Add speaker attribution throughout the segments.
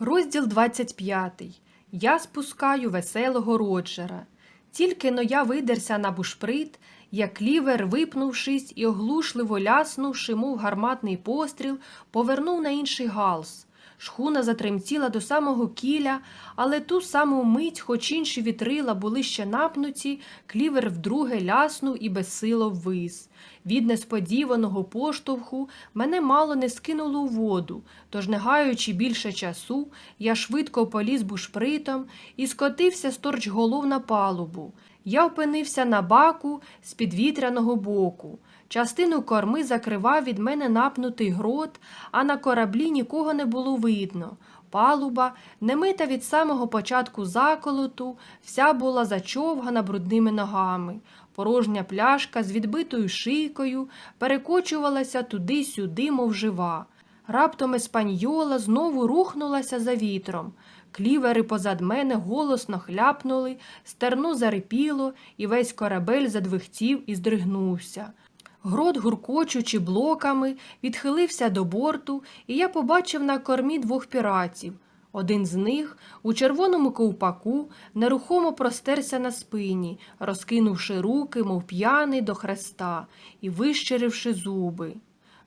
Speaker 1: Розділ 25. Я спускаю веселого Роджера. Тільки но я видерся на бушприт, як лівер, випнувшись і оглушливо ляснувши, мов гарматний постріл, повернув на інший галс. Шхуна затремтіла до самого кіля, але ту саму мить, хоч інші вітрила були ще напнуті, клівер вдруге ляснув і безсило ввис. Від несподіваного поштовху мене мало не скинуло у воду, тож, не гаючи більше часу, я швидко поліз бушпритом і скотився сторч голов на палубу. Я опинився на баку з підвітряного боку. Частину корми закривав від мене напнутий грот, а на кораблі нікого не було видно. Палуба, немита від самого початку заколоту, вся була зачовгана брудними ногами. Порожня пляшка з відбитою шийкою перекочувалася туди-сюди, мов жива. Раптом еспаньола знову рухнулася за вітром. Клівери позад мене голосно хляпнули, стерно зарипіло, і весь корабель задвихтів і здригнувся. Грот, гуркочучи блоками, відхилився до борту, і я побачив на кормі двох піратів. Один з них у червоному ковпаку нерухомо простерся на спині, розкинувши руки, мов п'яний до хреста, і вищеривши зуби.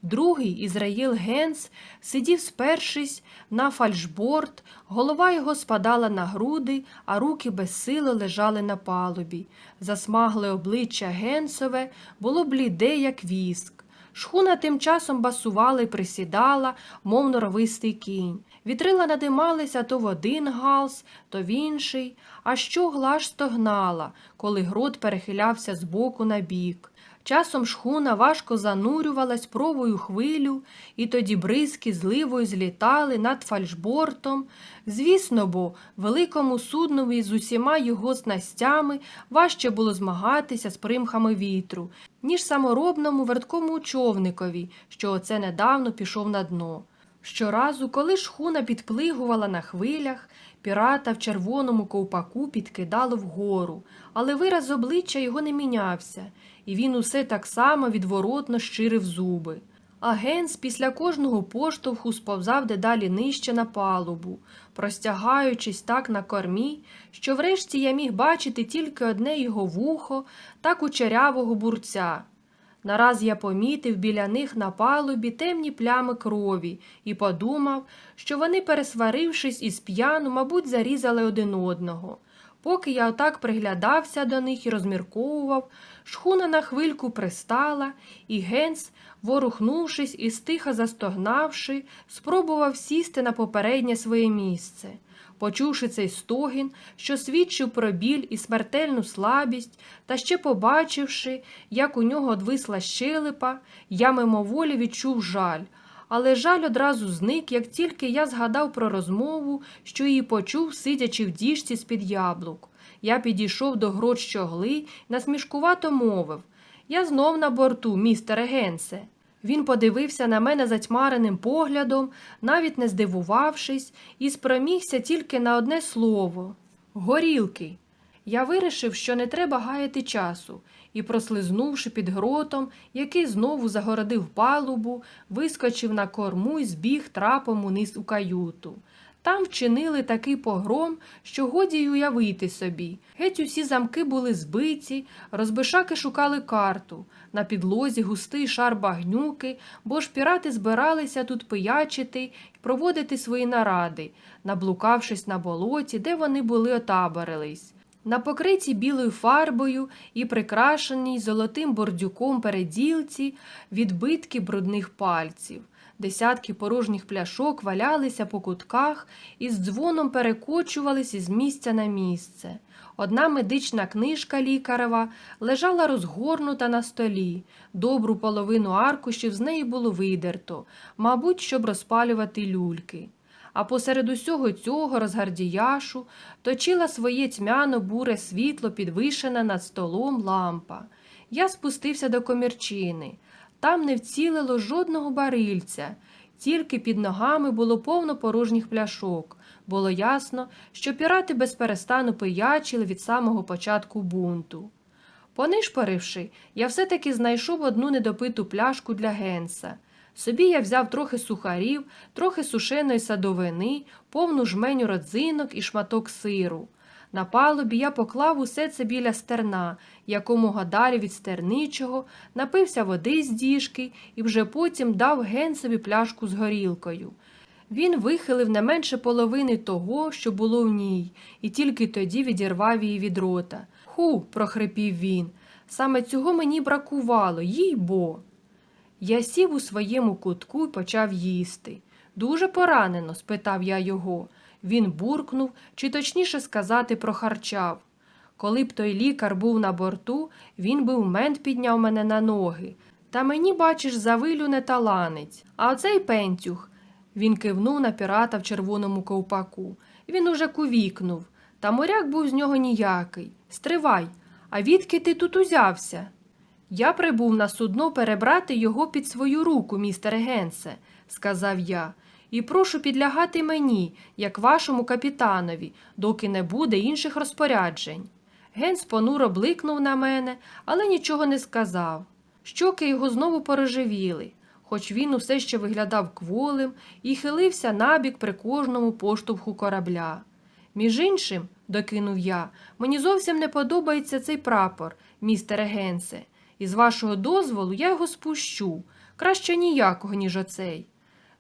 Speaker 1: Другий, Ізраїл Генс, сидів спершись на фальшборд, голова його спадала на груди, а руки безсило лежали на палубі. Засмагле обличчя Генсове було бліде, як віск. Шхуна тим часом басувала і присідала, мов норовистий кінь. Вітрила надималися то в один галс, то в інший, а що глаш стогнала, коли грот перехилявся з боку на бік. Часом шхуна важко занурювалась провою хвилю, і тоді бризки зливою злітали над фальшбортом. Звісно, бо великому суднові з усіма його снастями важче було змагатися з примхами вітру, ніж саморобному верткому човникові, що оце недавно пішов на дно. Щоразу, коли шхуна підплигувала на хвилях, пірата в червоному ковпаку підкидало вгору, але вираз обличчя його не мінявся, і він усе так само відворотно щирив зуби. А Генс після кожного поштовху сповзав дедалі нижче на палубу, простягаючись так на кормі, що врешті я міг бачити тільки одне його вухо та кучерявого бурця. Нараз я помітив біля них на палубі темні плями крові і подумав, що вони, пересварившись із п'яну, мабуть, зарізали один одного. Поки я отак приглядався до них і розмірковував, шхуна на хвильку пристала, і Генс, ворухнувшись і стиха застогнавши, спробував сісти на попереднє своє місце. Почувши цей стогін, що свідчив про біль і смертельну слабість, та ще побачивши, як у нього одвисла щелепа, я мимоволі відчув жаль. Але жаль одразу зник, як тільки я згадав про розмову, що її почув, сидячи в діжці з-під яблук. Я підійшов до грот щогли, насмішкувато мовив Я знов на борту, містере Генсе. Він подивився на мене затьмареним поглядом, навіть не здивувавшись, і спромігся тільки на одне слово горілки. Я вирішив, що не треба гаяти часу, і, прослизнувши під гротом, який знову загородив палубу, вискочив на корму і збіг трапом униз у каюту. Там вчинили такий погром, що годі й уявити собі. Геть усі замки були збиті, розбишаки шукали карту. На підлозі густий шар багнюки, бо ж пірати збиралися тут пиячити й проводити свої наради, наблукавшись на болоті, де вони були отаборились. На покритій білою фарбою і прикрашеній золотим бордюком переділці відбитки брудних пальців. Десятки порожніх пляшок валялися по кутках і з дзвоном перекочувались із місця на місце. Одна медична книжка лікарева лежала розгорнута на столі. Добру половину аркушів з неї було видерто, мабуть, щоб розпалювати люльки. А посеред усього цього розгардіяшу точила своє тьмяно буре світло, підвишена над столом лампа. Я спустився до комірчини. Там не вцілило жодного барильця, тільки під ногами було повно порожніх пляшок. Було ясно, що пірати безперестану пиячили від самого початку бунту. Понишпоривши, я все таки знайшов одну недопиту пляшку для Генса. Собі я взяв трохи сухарів, трохи сушеної садовини, повну жменю родзинок і шматок сиру. На палубі я поклав усе це біля стерна, якомога далі від стерничого, напився води з діжки і вже потім дав генсові пляшку з горілкою. Він вихилив не менше половини того, що було в ній, і тільки тоді відірвав її від рота. Ху, прохрипів він. Саме цього мені бракувало, їй бо. Я сів у своєму кутку і почав їсти. Дуже поранено? спитав я його. Він буркнув, чи точніше сказати, прохарчав. Коли б той лікар був на борту, він би в мент підняв мене на ноги. Та мені, бачиш, завилю не таланець. А оцей пентюх. Він кивнув на пірата в червоному ковпаку. Він уже кувікнув. Та моряк був з нього ніякий. Стривай, а відки ти тут узявся? Я прибув на судно перебрати його під свою руку, містере Генсе, сказав я, і прошу підлягати мені, як вашому капітанові, доки не буде інших розпоряджень. Генс понуро бликнув на мене, але нічого не сказав. Щоки його знову порожевіли, хоч він усе ще виглядав кволим і хилився набік при кожному поштовху корабля. Між іншим, докинув я, мені зовсім не подобається цей прапор, містере Генсе, і з вашого дозволу я його спущу, краще ніякого, ніж оцей.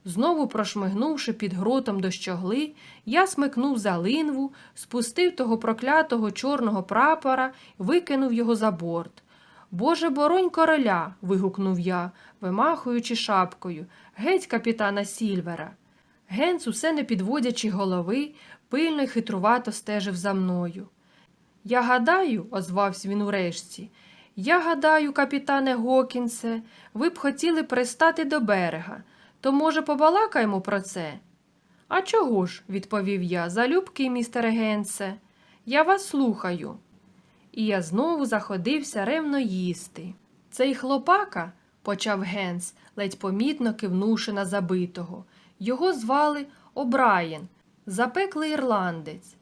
Speaker 1: Знову прошмигнувши під гротом до щогли, я смикнув за линву, спустив того проклятого чорного прапора викинув його за борт. Боже боронь короля. вигукнув я, вимахуючи шапкою. Геть капітана Сільвера. Генц, усе не підводячи голови, пильно й хитрувато стежив за мною. Я гадаю, озвався він урешті, я гадаю, капітане Гокінсе, ви б хотіли пристати до берега, то, може, побалакаємо про це? А чого ж, відповів я, залюбки, містере Генсе, я вас слухаю. І я знову заходився ревно їсти. Цей хлопака, почав Генс, ледь помітно кивнувши на забитого. Його звали Обраєн, запеклий ірландець.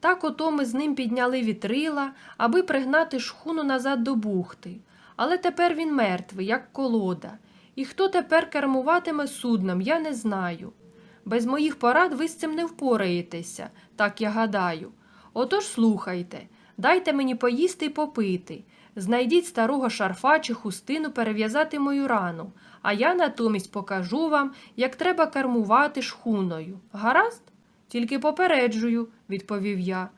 Speaker 1: Так ото ми з ним підняли вітрила, аби пригнати шхуну назад до бухти. Але тепер він мертвий, як колода. І хто тепер кермуватиме судном, я не знаю. Без моїх порад ви з цим не впораєтеся, так я гадаю. Отож слухайте, дайте мені поїсти й попити. Знайдіть старого шарфа чи хустину перев'язати мою рану, а я натомість покажу вам, як треба кермувати шхуною. Гаразд? Тільки попереджую, відповів я.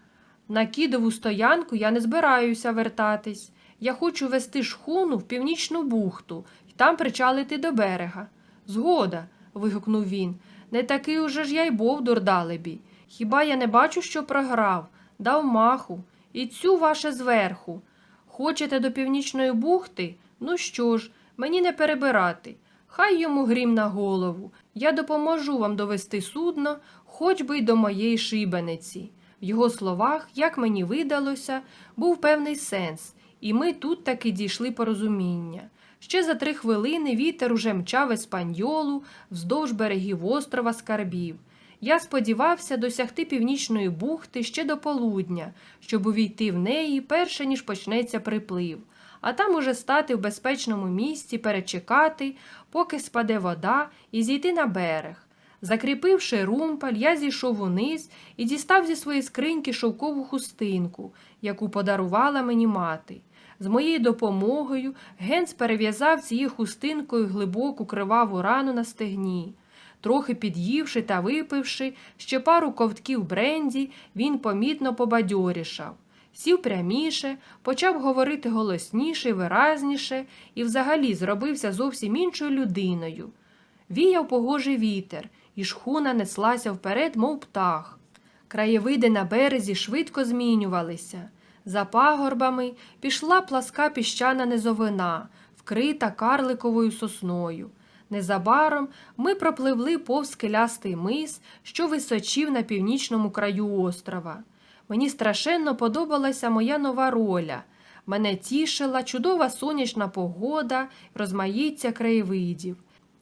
Speaker 1: На кідову стоянку я не збираюся вертатись. Я хочу вести шхуну в північну бухту і там причалити до берега. Згода. вигукнув він. Не такий уже ж я й бовдур далебі. Хіба я не бачу, що програв, дав маху, і цю ваше зверху. Хочете до північної бухти? Ну що ж, мені не перебирати. Хай йому грім на голову. Я допоможу вам довести судно, хоч би й до моєї шибениці. В його словах, як мені видалося, був певний сенс, і ми тут таки дійшли порозуміння. Ще за три хвилини вітер уже мчав еспаньолу вздовж берегів острова Скарбів. Я сподівався досягти північної бухти ще до полудня, щоб увійти в неї перше, ніж почнеться приплив, а там уже стати в безпечному місці, перечекати, поки спаде вода, і зійти на берег. Закріпивши румпаль, я зійшов униз і дістав зі своєї скриньки шовкову хустинку, яку подарувала мені мати. З моєю допомогою Генс перев'язав цією хустинкою глибоку криваву рану на стегні. Трохи під'ївши та випивши ще пару ковтків бренді, він помітно побадьорішав. Сів пряміше, почав говорити голосніше, виразніше і взагалі зробився зовсім іншою людиною. Віяв погожий вітер, і шхуна неслася вперед, мов птах. Краєвиди на березі швидко змінювалися. За пагорбами пішла пласка піщана низовина, вкрита карликовою сосною. Незабаром ми пропливли повз скелястий мис, що височів на північному краю острова. Мені страшенно подобалася моя нова роля. Мене тішила чудова сонячна погода, розмаїття краєвидів.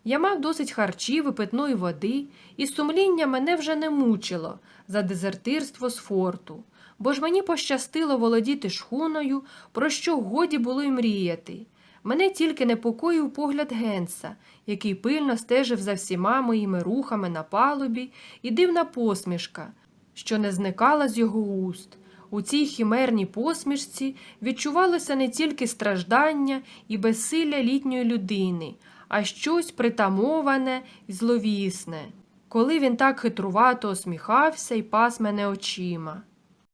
Speaker 1: Я мав досить харчів і питної води, і сумління мене вже не мучило за дезертирство з форту, бо ж мені пощастило володіти шхуною, про що годі було й мріяти. Мене тільки непокоїв погляд Генса, який пильно стежив за всіма моїми рухами на палубі, і дивна посмішка, що не зникала з його уст. У цій хімерній посмішці відчувалося не тільки страждання і безсилля літньої людини, а щось притамоване і зловісне, коли він так хитрувато осміхався і пас мене очима.